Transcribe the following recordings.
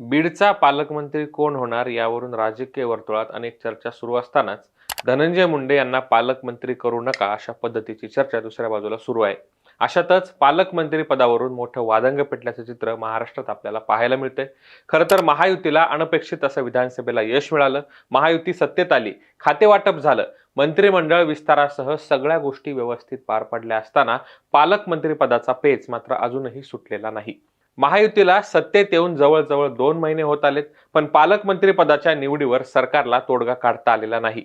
बीडचा पालकमंत्री कोण होणार यावरून राजकीय वर्तुळात अनेक चर्चा सुरू असतानाच धनंजय मुंडे यांना पालकमंत्री करू नका अशा पद्धतीची चर्चा दुसऱ्या बाजूला सुरू आहे. अशातच पालकमंत्री पदावरून मोठं वादंग पेटल्याचं चित्र महाराष्ट्रात आपल्याला पाहायला मिळतंय. खरं तर महायुतीला अनपेक्षित असं विधानसभेला यश मिळालं. महायुती सत्तेत आली. खातेवाटप झालं. मंत्रिमंडळ विस्तारासह सगळ्या गोष्टी व्यवस्थित पार पडल्या असताना पालकमंत्री पदाचा पेच मात्र अजूनही सुटलेला नाही. महायुतीला सत्तेत येऊन जवळजवळ दोन महिने होत आलेत पण पालकमंत्री पदाच्या निवडीवर सरकारला तोडगा काढता आलेला नाही.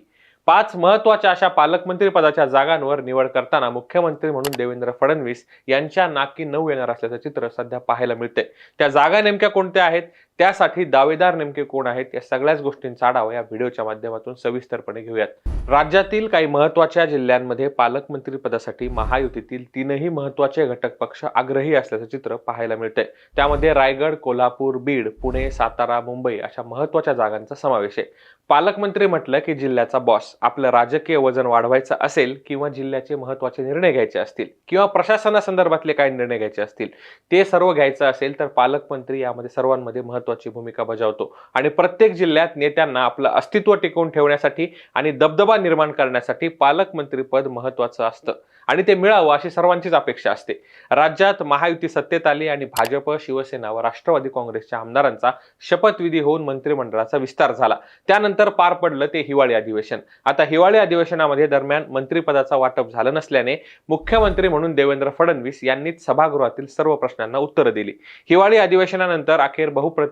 पाच महत्त्वाच्या अशा पालकमंत्री पदाच्या जागांवर निवड करताना मुख्यमंत्री म्हणून देवेंद्र फडणवीस यांच्या नाकी नऊ येणार असल्याचं चित्र सध्या पाहायला मिळते त्या जागा नेमक्या कोणत्या आहेत? त्यासाठी दावेदार नेमके कोण आहेत या सगळ्याच गोष्टींचा आढावा या व्हिडिओच्या माध्यमातून सविस्तरपणे घेऊयात. राज्यातील काही महत्त्वाच्या जिल्ह्यांमध्ये पालकमंत्री पदासाठी महायुतीतील तीनही महत्त्वाचे घटक पक्ष आग्रही असल्याचं चित्र पाहायला मिळतंय. त्यामध्ये रायगड कोल्हापूर बीड पुणे सातारा मुंबई अशा महत्त्वाच्या जागांचा समावेश आहे. पालकमंत्री म्हटलं की जिल्ह्याचा बॉस आपलं राजकीय वजन वाढवायचं असेल किंवा जिल्ह्याचे महत्त्वाचे निर्णय घ्यायचे असतील किंवा प्रशासनासंदर्भातले काही निर्णय घ्यायचे असतील ते सर्व घ्यायचं असेल तर पालकमंत्री यामध्ये सर्वांमध्ये महत्वाची भूमिका बजावतो. आणि प्रत्येक जिल्ह्यात नेत्यांना आपलं अस्तित्व टिकवून ठेवण्यासाठी आणि दबदबा निर्माण करण्यासाठी पालकमंत्रीपद महत्वाचं असतं. आणि ते मिळावं अशी सर्वांचीच अपेक्षा असते. राज्यात महायुती सत्तेत आली आणि भाजप शिवसेना व राष्ट्रवादी काँग्रेसच्या आमदारांचा शपथविधी होऊन मंत्रिमंडळाचा विस्तार झाला. त्यानंतर पार पडलं ते हिवाळी अधिवेशन. आता हिवाळी अधिवेशनामध्ये दरम्यान मंत्रिपदाचा वाटप झालं नसल्याने मुख्यमंत्री म्हणून देवेंद्र फडणवीस यांनीच सभागृहातील सर्व प्रश्नांना उत्तरं दिली. हिवाळी अधिवेशनानंतर अखेर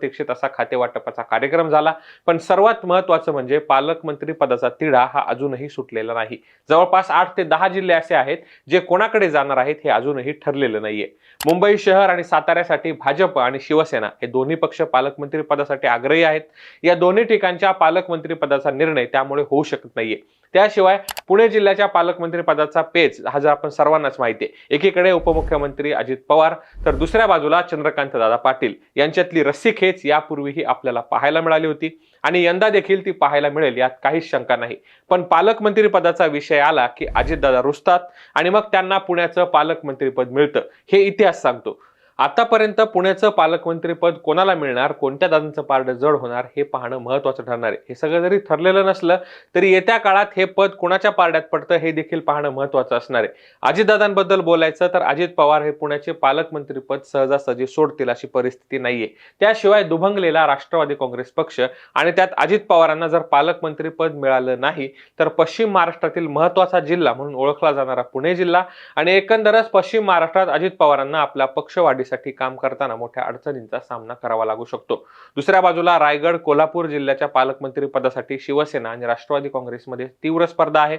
बहुप्रतीक्षित असा खातेवाटपाचा कार्यक्रम झाला. पण सर्वात महत्वाचं म्हणजे पालकमंत्री पदाचा तिढा हा अजूनही सुटलेला नाही. जवळपास आठ ते दहा जिल्हे असे आहेत जे कोणाकडे जाणार आहेत हे अजूनही ठरलेलं नाहीये. मुंबई शहर आणि साताऱ्यासाठी भाजप आणि शिवसेना हे दोन्ही पक्ष पालकमंत्री पदासाठी आग्रही आहेत. या दोन्ही ठिकाणच्या पालकमंत्री पदाचा निर्णय त्यामुळे होऊ शकत नाहीये. त्याशिवाय पुणे जिल्ह्याच्या पालकमंत्री पदाचा पेच हा जर आपण सर्वांनाच माहिती आहे. एकीकडे उपमुख्यमंत्री अजित पवार तर दुसऱ्या बाजूला चंद्रकांत दादा पाटील. यांच्यातली रस्सीखेच यापूर्वीही आपल्याला पाहायला मिळाली होती आणि यंदा देखील ती पाहायला मिळेल यात काहीच शंका नाही. पण पालकमंत्री पदाचा विषय आला की अजितदादा रुसतात आणि मग त्यांना पुण्याचं पालकमंत्रीपद मिळतं हे इतिहास सांगतो. आतापर्यंत पुण्याचं पालकमंत्रीपद कोणाला मिळणार कोणत्या दादांचं पारडं जड होणार हे पाहणं महत्वाचं ठरणार आहे. हे सगळं जरी ठरलेलं नसलं तरी येत्या काळात हे पद कोणाच्या पारड्यात पडतं हे देखील पाहणं महत्वाचं असणार आहे. अजितदादांबद्दल बोलायचं तर अजित पवार हे पुण्याचे पालकमंत्रीपद सहजासहजी सोडतील अशी परिस्थिती नाहीये. त्याशिवाय दुभंगलेला राष्ट्रवादी काँग्रेस पक्ष आणि त्यात अजित पवारांना जर पालकमंत्रीपद मिळालं नाही तर पश्चिम महाराष्ट्रातील महत्त्वाचा जिल्हा म्हणून ओळखला जाणारा पुणे जिल्हा आणि एकंदरच पश्चिम महाराष्ट्रात अजित पवारांना आपला पक्ष वाढी पक्षवाढीसाठी काम करताना मोठ्या अडचणींचा सामना करावा लागू शकतो. दुसऱ्या बाजूला रायगड कोल्हापूर जिल्ह्याच्या पालकमंत्री पदासाठी शिवसेना आणि राष्ट्रवादी काँग्रेसमध्ये तीव्र स्पर्धा आहे.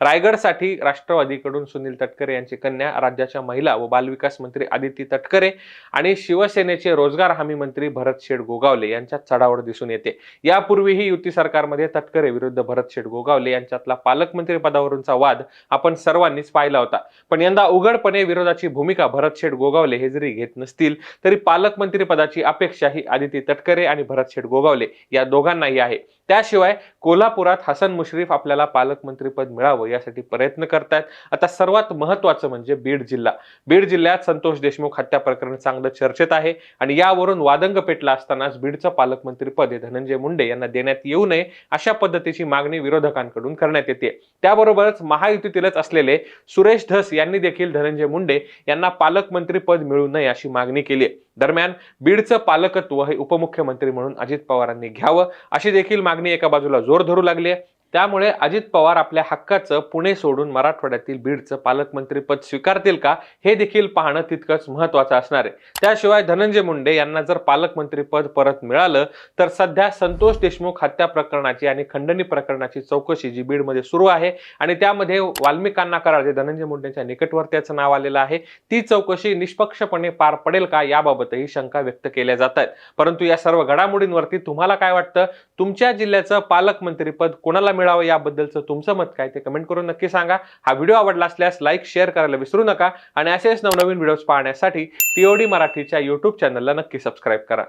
रायगडसाठी राष्ट्रवादीकडून सुनील तटकरे यांची कन्या राज्याच्या महिला व बालविकास मंत्री आदिती तटकरे आणि शिवसेनेचे रोजगार हमी मंत्री भरत शेठ गोगावले यांच्यात चढावड दिसून येते. यापूर्वीही युती सरकारमध्ये तटकरे विरुद्ध भरत शेठ गोगावले यांच्यातला पालकमंत्री पदावरूनचा वाद आपण सर्वांनीच पाहिला होता. पण यंदा उघडपणे विरोधाची भूमिका भरत शेठ गोगावले हे जरी घेत नसतील तरी पालकमंत्री पदाची अपेक्षा ही आदिती तटकरे आणि भरत शेठ गोगावले या दोघांनाही आहे. त्याशिवाय कोल्हापुरात हसन मुश्रीफ आपल्याला पालकमंत्रीपद मिळावं यासाठी प्रयत्न करतायत. आता सर्वात महत्वाचं म्हणजे बीड जिल्हा. बीड जिल्ह्यात संतोष देशमुख हत्या प्रकरण चांगलं चर्चेत आहे आणि यावरून वादंग पेटला असतानाच बीडचं पालकमंत्रीपद हे धनंजय मुंडे यांना देण्यात येऊ नये अशा पद्धतीची मागणी विरोधकांकडून करण्यात येते. त्याबरोबरच महायुतीतीलच असलेले सुरेश धस यांनी देखील धनंजय मुंडे यांना पालकमंत्रीपद मिळू नये अशी मागणी केली आहे. दरम्यान बीडचं पालकत्व हे उपमुख्यमंत्री म्हणून अजित पवारांनी घ्यावं अशी देखील मागणी एका बाजूला जोर धरू लागली आहे. त्यामुळे अजित पवार आपल्या हक्काचं पुणे सोडून मराठवाड्यातील बीडचं पालकमंत्री पद स्वीकारतील का हे देखील पाहणं तितकंच महत्वाचं असणार आहे. त्याशिवाय धनंजय मुंडे यांना जर पालकमंत्रीपद परत मिळालं तर सध्या संतोष देशमुख हत्या प्रकरणाची आणि खंडणी प्रकरणाची चौकशी जी बीडमध्ये सुरू आहे आणि त्यामध्ये वाल्मिकांना करार जे धनंजय मुंडेंच्या निकटवर्त्याचं नाव आलेलं आहे ती चौकशी निष्पक्षपणे पार पडेल का याबाबतही शंका व्यक्त केल्या जात आहेत. परंतु या सर्व घडामोडींवरती तुम्हाला काय वाटतं? तुमच्या जिल्ह्याचं पालकमंत्रीपद कोणाला मिळावं याबद्दलचं तुमचं मत काय ते कमेंट करून नक्की सांगा. हा व्हिडिओ आवडला असल्यास लाईक शेअर करायला विसरू नका आणि असेच नवनवीन व्हिडिओज पाहण्यासाठी टीओडी मराठीच्या युट्यूब चॅनलला नक्की सबस्क्राईब करा.